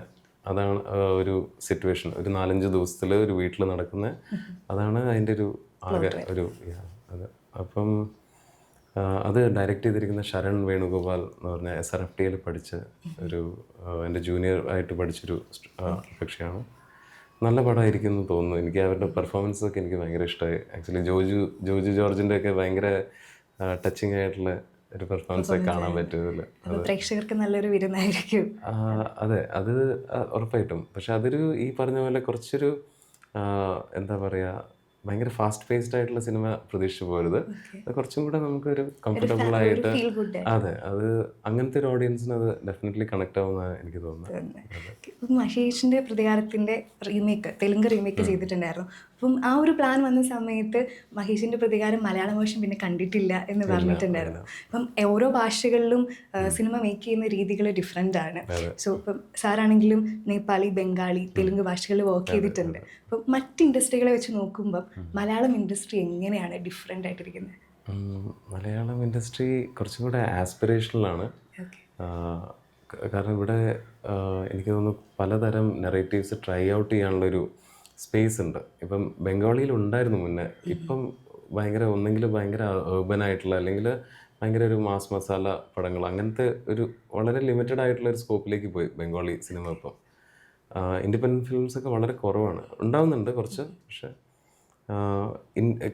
അതാണ് ഒരു സിറ്റുവേഷൻ ഒരു നാലഞ്ച് ദിവസത്തിൽ ഒരു വീട്ടിൽ നടക്കുന്ന അതാണ് അതിന്റെ ഒരു ആകെ ഒരു അത്. അപ്പം അത് ഡയറക്റ്റ് ചെയ്തിരിക്കുന്ന ശരൺ വേണുഗോപാൽ എന്ന് പറഞ്ഞ എസ് ആർ എഫ് ടിയിൽ പഠിച്ച ഒരു എന്റെ ജൂനിയർ ആയിട്ട് പഠിച്ചൊരു കക്ഷിയാണ് നല്ല പടമായിരിക്കും എന്ന് തോന്നുന്നു. എനിക്ക് അവരുടെ പെർഫോമൻസ് ഒക്കെ എനിക്ക് ഭയങ്കര ഇഷ്ടമായി ആക്ച്വലി ജോജു ജോജു ജോർജിന്റെ ഒക്കെ ഭയങ്കര ടച്ചിങ് ആയിട്ടുള്ള ഒരു പെർഫോമൻസ് ഒക്കെ കാണാൻ പറ്റുമതിൽ പ്രേക്ഷകർക്ക് നല്ലൊരു വിരുന്നായിരിക്കും. അതെ. അത് ഉറപ്പായിട്ടും. പക്ഷെ അതൊരു ഈ പറഞ്ഞ പോലെ കുറച്ചൊരു എന്താ പറയുക ഭയങ്കര ഫാസ്റ്റ് പേസ്ഡ് ആയിട്ടുള്ള സിനിമ പ്രതീക്ഷിച്ചു പോരുത്. അത് കുറച്ചും കൂടെ നമുക്ക് ഒരു കംഫർട്ടബിൾ ആയിട്ട് അതെ അത് അങ്ങനത്തെ ഒരു ഓഡിയൻസിന് അത് ഡെഫിനറ്റ്ലി കണക്ട് ആവുമെന്നാണ് എനിക്ക് തോന്നുന്നത് ഇപ്പം മഹേഷിന്റെ പ്രതികാരത്തിന്റെ റീമേക്ക് തെലുങ്ക് റീമേക്ക് ചെയ്തിട്ടുണ്ടായിരുന്നു. അപ്പം ആ ഒരു പ്ലാൻ വന്ന സമയത്ത് മഹേഷിന്റെ പ്രതികാരം മലയാള മോഷൻ പിന്നെ കണ്ടിട്ടില്ല എന്ന് പറഞ്ഞിട്ടുണ്ടായിരുന്നു. അപ്പം ഓരോ ഭാഷകളിലും സിനിമ മേക്ക് ചെയ്യുന്ന രീതികൾ ഡിഫറെന്റ് ആണ്. സോ ഇപ്പം സാറാണെങ്കിലും നേപ്പാളി ബംഗാളി തെലുങ്ക് ഭാഷകളിൽ വർക്ക് ചെയ്തിട്ടുണ്ട്. അപ്പം മറ്റ് ഇൻഡസ്ട്രികളെ വെച്ച് നോക്കുമ്പം മലയാളം ഇൻഡസ്ട്രി എങ്ങനെയാണ് ഡിഫറെന്റ് ആയിട്ടിരിക്കുന്നത് മലയാളം ഇൻഡസ്ട്രി കുറച്ചും കൂടെ ആസ്പിറേഷണലാണ് കാരണം ഇവിടെ എനിക്ക് തോന്നുന്നു പലതരം നെറേറ്റീവ്സ് ട്രൈ ഔട്ട് ചെയ്യാനുള്ളൊരു സ്പേസ് ഉണ്ട്. ഇപ്പം ബംഗാളിയിൽ ഉണ്ടായിരുന്നു മുന്നേ. ഇപ്പം ഭയങ്കര ഒന്നെങ്കിൽ ഭയങ്കര ഏർബൻ ആയിട്ടുള്ള അല്ലെങ്കിൽ ഭയങ്കര ഒരു മാസ് മസാല പടങ്ങൾ അങ്ങനത്തെ ഒരു വളരെ ലിമിറ്റഡ് ആയിട്ടുള്ള ഒരു സ്കോപ്പിലേക്ക് പോയി ബംഗാളി സിനിമ ഇപ്പം. ഇൻഡിപെൻഡന്റ് ഫിലിംസ് ഒക്കെ വളരെ കുറവാണ്. ഉണ്ടാവുന്നുണ്ട് കുറച്ച് പക്ഷേ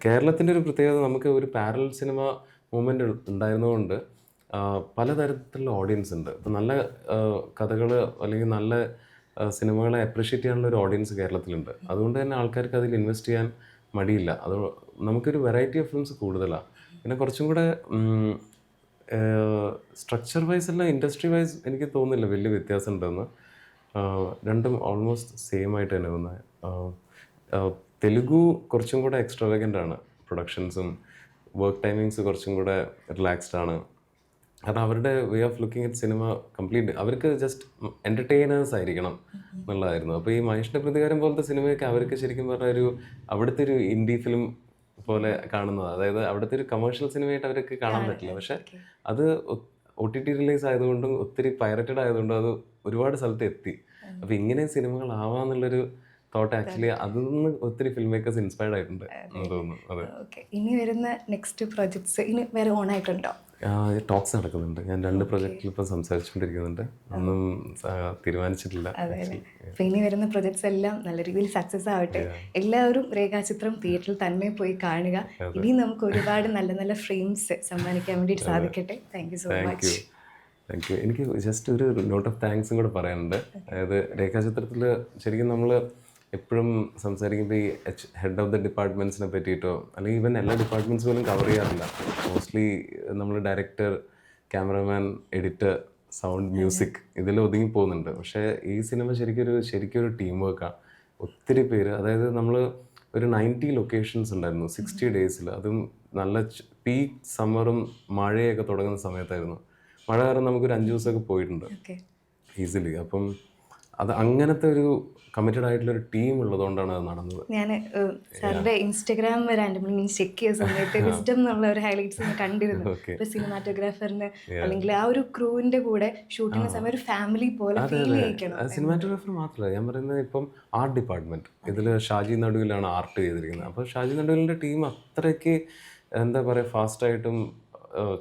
കേരളത്തിന്റെ ഒരു പ്രത്യേകത നമുക്ക് ഒരു പാരൽ സിനിമ മൂവ്മെന്റ് ഉണ്ടായിരുന്നതുകൊണ്ട് പലതരത്തിലുള്ള ഓഡിയൻസ് ഉണ്ട്. ഇപ്പം നല്ല കഥകൾ അല്ലെങ്കിൽ നല്ല സിനിമകളെ അപ്രീഷിയേറ്റ് ചെയ്യാനുള്ള ഒരു ഓഡിയൻസ് കേരളത്തിലുണ്ട്. അതുകൊണ്ട് തന്നെ ആൾക്കാർക്ക് അതിൽ ഇൻവെസ്റ്റ് ചെയ്യാൻ മടിയില്ല. അത് നമുക്കൊരു വെറൈറ്റി ഓഫ് ഫിലിംസ് കൂടുതലാണ് പിന്നെ കുറച്ചും കൂടെ സ്ട്രക്ചർ വൈസ് അല്ല ഇൻഡസ്ട്രി വൈസ് എനിക്ക് തോന്നുന്നില്ല വലിയ വ്യത്യാസം ഉണ്ടെന്ന് രണ്ടും ഓൾമോസ്റ്റ് സെയിം ആയിട്ട് തന്നെ തോന്നുന്നത് തെലുഗു കുറച്ചും കൂടെ എക്സ്ട്രാവഗന്റ് ആണ്. പ്രൊഡക്ഷൻസും വർക്ക് ടൈമിങ്സ് കുറച്ചും കൂടെ റിലാക്സ്ഡ് ആണ്. കാരണം അവരുടെ way of looking at cinema complete അവർക്ക് ജസ്റ്റ് എന്റർടൈനേഴ്സ് ആയിരിക്കണം എന്നുള്ളതായിരുന്നു. അപ്പോൾ ഈ മഹേഷിന്റെ പ്രതികാരം പോലത്തെ സിനിമയൊക്കെ അവർക്ക് ശരിക്കും പറഞ്ഞ ഒരു അവിടുത്തെ ഒരു ഇൻഡി ഫിലിം പോലെ കാണുന്നത്. അതായത് അവിടുത്തെ ഒരു കമേഴ്ഷ്യൽ സിനിമയായിട്ട് അവർക്ക് കാണാൻ പറ്റില്ല. പക്ഷേ അത് ഒ ടി ടി റിലീസ് ആയതുകൊണ്ടും ഒത്തിരി പൈററ്റഡ് ആയതുകൊണ്ടും അത് ഒരുപാട് സ്ഥലത്ത് എത്തി. അപ്പോൾ ഇങ്ങനെ സിനിമകളാവാന്നുള്ളൊരു തോട്ട് ആക്ച്വലി അതിൽ നിന്ന് ഒത്തിരി ഫിലിം മേക്കേഴ്സ് ഇൻസ്പയർഡ് ആയിട്ടുണ്ട് എന്ന് തോന്നുന്നു. ഇനി വരുന്ന നെക്സ്റ്റ് പ്രോജക്ട്സ് ഇനി വേറെ ഓൺ ആയിട്ടുണ്ടോ? ടോക്സ് നടക്കുന്നുണ്ട്. ഞാൻ രണ്ട് പ്രൊജക്റ്റിൽ ഇപ്പം സംസാരിച്ചുകൊണ്ടിരിക്കുന്നുണ്ട് ഒന്നും തീരുമാനിച്ചിട്ടില്ല അപ്പം ഇനി വരുന്ന പ്രൊജക്ട്സ് എല്ലാം നല്ല രീതിയിൽ സക്സസ് ആവട്ടെ. എല്ലാവരും രേഖാചിത്രം തിയേറ്ററിൽ തന്നെ പോയി കാണുക. ഇനി നമുക്ക് ഒരുപാട് നല്ല നല്ല ഫ്രെയിംസ് സമ്മാനിക്കാൻ വേണ്ടിയിട്ട് സാധിക്കട്ടെ. Thank you so much thank you എനിക്ക് ജസ്റ്റ് ഒരു നോട്ട് ഓഫ് താങ്ക്സും കൂടെ പറയാനുണ്ട്. അതായത് രേഖാചിത്രത്തിൽ ശരിക്കും നമ്മൾ എപ്പോഴും സംസാരിക്കുമ്പോൾ ഈ എച്ച് ഹെഡ് ഓഫ് ദ ഡിപ്പാർട്ട്മെന്റ്സിനെ പറ്റിയിട്ടോ അല്ലെങ്കിൽ ഇവൻ എല്ലാ ഡിപ്പാർട്ട്മെന്റ്സ് പോലും കവർ ചെയ്യാറില്ല. മോസ്റ്റ്ലി നമ്മൾ director cameraman editor sound music ഇതിൽ ഒതുങ്ങി പോകുന്നുണ്ട്. പക്ഷേ ഈ സിനിമ ശരിക്കൊരു ശരിക്കൊരു ടീം വർക്കാണ് ഒത്തിരി പേര് അതായത് നമ്മൾ ഒരു നയന്റി ലൊക്കേഷൻസ് ഉണ്ടായിരുന്നു സിക്സ്റ്റി ഡേയ്സിൽ അതും നല്ല പീക്ക് സമ്മറും മഴയൊക്കെ തുടങ്ങുന്ന സമയത്തായിരുന്നു. മഴ കാരണം നമുക്കൊരു അഞ്ച് ദിവസമൊക്കെ പോയിട്ടുണ്ട്. ഈസിലി അപ്പം അത് അങ്ങനത്തെ ഒരു കമ്മിറ്റഡ് ആയിട്ടുള്ള ഒരു ടീം ഉള്ളതുകൊണ്ടാണ് അത് നടന്നത്. ഞാൻ സാറിന്റെ ഇൻസ്റ്റഗ്രാം ഞാൻ ചെക്ക് ചെയ്ത സമയത്ത് വിസ്ഡം എന്നുള്ള ഒരു ഹൈലൈറ്റ്സ് ഞാൻ കണ്ടിരുന്നു. ഒരു സിനിമാറ്റോഗ്രാഫറിന് അല്ലെങ്കിൽ ആ ഒരു ക്രൂവിന്റെ കൂടെ ഷൂട്ടിംഗ് സമയം ഒരു ഫാമിലി പോലെ ഫീൽ ചെയ്യിക്കണം. സിനിമാറ്റോഗ്രാഫർ മാത്രമല്ല. ഞാൻ പറയുന്നത് ഇപ്പം ആർട്ട് ഡിപ്പാർട്ട്മെന്റ് ഇതിൽ ഷാജി നടുവിലാണ് ആർട്ട് ചെയ്തിരിക്കുന്നത്. അപ്പോൾ ഷാജി നടുവിലിന്റെ ടീം അത്രയ്ക്ക് എന്താ പറയുക ഫാസ്റ്റായിട്ടും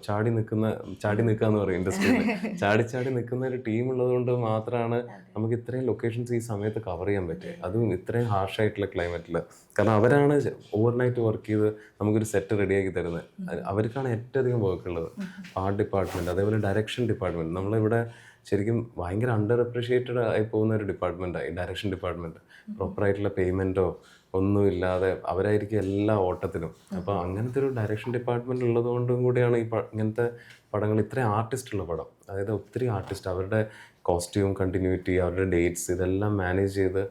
ചാടി നിൽക്കുന്ന ചാടി നിൽക്കുക എന്ന് പറയും ഇൻഡസ്ട്രിയിൽ ചാടി ചാടി നിൽക്കുന്ന ഒരു ടീം ഉള്ളതുകൊണ്ട് മാത്രമാണ് നമുക്ക് ഇത്രയും ലൊക്കേഷൻസ് ഈ സമയത്ത് കവർ ചെയ്യാൻ പറ്റുക. അതും ഇത്രയും ഹാർഷ് ആയിട്ടുള്ള ക്ലൈമറ്റിൽ കാരണം അവരാണ് ഓവർനൈറ്റ് വർക്ക് ചെയ്ത് നമുക്കൊരു സെറ്റ് റെഡിയാക്കി തരുന്നത്. അവർക്കാണ് ഏറ്റവും അധികം വർക്ക് ഉള്ളത്. ആർട്ട് ഡിപ്പാർട്ട്മെന്റ് അതേപോലെ ഡയറക്ഷൻ ഡിപ്പാർട്ട്മെന്റ് നമ്മളിവിടെ ശരിക്കും ഭയങ്കര അണ്ടർ അപ്രിഷിയേറ്റഡ് ആയി പോകുന്ന ഒരു ഡിപ്പാർട്ട്മെന്റാണ് ഈ ഡയറക്ഷൻ ഡിപ്പാർട്ട്മെന്റ് പ്രോപ്പറായിട്ടുള്ള പേയ്മെന്റോ ഒന്നും ഇല്ലാതെ അവരായിരിക്കും എല്ലാ ഓട്ടത്തിലും. അപ്പോൾ അങ്ങനത്തെ ഒരു ഡയറക്ഷൻ ഡിപ്പാർട്ട്മെന്റ് ഉള്ളതുകൊണ്ടും കൂടിയാണ് ഈ ഇങ്ങനത്തെ പടങ്ങൾ. ഇത്രയും ആർട്ടിസ്റ്റ് ഉള്ള പടം. അതായത് ഒത്തിരി ആർട്ടിസ്റ്റ് അവരുടെ കോസ്റ്റ്യൂം കണ്ടിന്യൂറ്റി അവരുടെ ഡേറ്റ്സ് ഇതെല്ലാം മാനേജ് ചെയ്ത്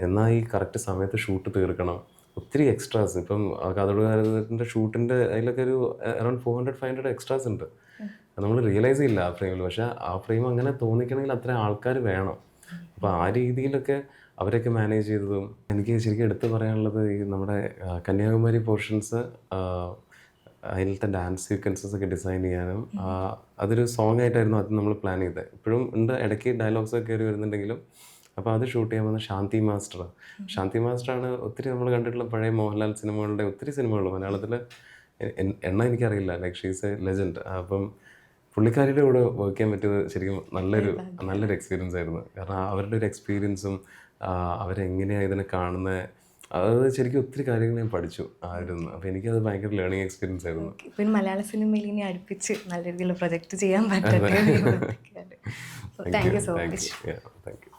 എന്നാൽ ഈ കറക്റ്റ് സമയത്ത് ഷൂട്ട് തീർക്കണം. ഒത്തിരി എക്സ്ട്രാസ് ഇപ്പം കഥകളുകാരന്റെ ഷൂട്ടിന്റെ അതിലൊക്കെ ഒരു around four hundred five hundred extras ഉണ്ട്. നമ്മൾ റിയലൈസ് ചെയ്യില്ല ആ ഫ്രെയിമിൽ പക്ഷേ ആ ഫ്രെയിം അങ്ങനെ തോന്നിക്കണമെങ്കിൽ അത്ര ആൾക്കാർ വേണം. അപ്പോൾ ആ രീതിയിലൊക്കെ അവരൊക്കെ മാനേജ് ചെയ്തതും എനിക്ക് ശരിക്കും എടുത്തു പറയാനുള്ളത് ഈ നമ്മുടെ കന്യാകുമാരി പോർഷൻസ് അതിലത്തെ ഡാൻസ് സീക്വൻസസ് ഒക്കെ ഡിസൈൻ ചെയ്യാനും അതൊരു സോങ് ആയിട്ടായിരുന്നു അത് നമ്മൾ പ്ലാൻ ചെയ്തത് ഇപ്പോഴും ഉണ്ട് ഇടയ്ക്ക് ഡയലോഗ്സ് ഒക്കെ കയറി വരുന്നുണ്ടെങ്കിലും അപ്പോൾ അത് ഷൂട്ട് ചെയ്യാൻ വന്ന ശാന്തി മാസ്റ്റർ. ശാന്തി മാസ്റ്ററാണ് ഒത്തിരി നമ്മൾ കണ്ടിട്ടുള്ള പഴയ മോഹൻലാൽ സിനിമകളുടെ ഒത്തിരി സിനിമകൾ മലയാളത്തിൽ എണ്ണ എനിക്കറിയില്ല. ലൈക് ഷീസ് എ ലെജൻഡ് അപ്പം പുള്ളിക്കാരിയുടെ കൂടെ വർക്ക് ചെയ്യാൻ പറ്റിയത് ശരിക്കും നല്ലൊരു നല്ലൊരു എക്സ്പീരിയൻസ് ആയിരുന്നു. കാരണം അവരുടെ ഒരു എക്സ്പീരിയൻസും അവരെങ്ങനെയാണ് ഇതിനെ കാണുന്നത് അത് ശരിക്കും ഒത്തിരി കാര്യങ്ങൾ ഞാൻ പഠിച്ചു ആയിരുന്നു. അപ്പോൾ എനിക്കത് ഭയങ്കര ലേണിംഗ് എക്സ്പീരിയൻസ് ആയിരുന്നു. പിന്നെ മലയാള സിനിമയിൽ ഇനി അടുപ്പിച്ച് നല്ല രീതിയിലുള്ള പ്രൊജക്റ്റ് ചെയ്യാൻ പറ്റട്ടെ thank you so much thank you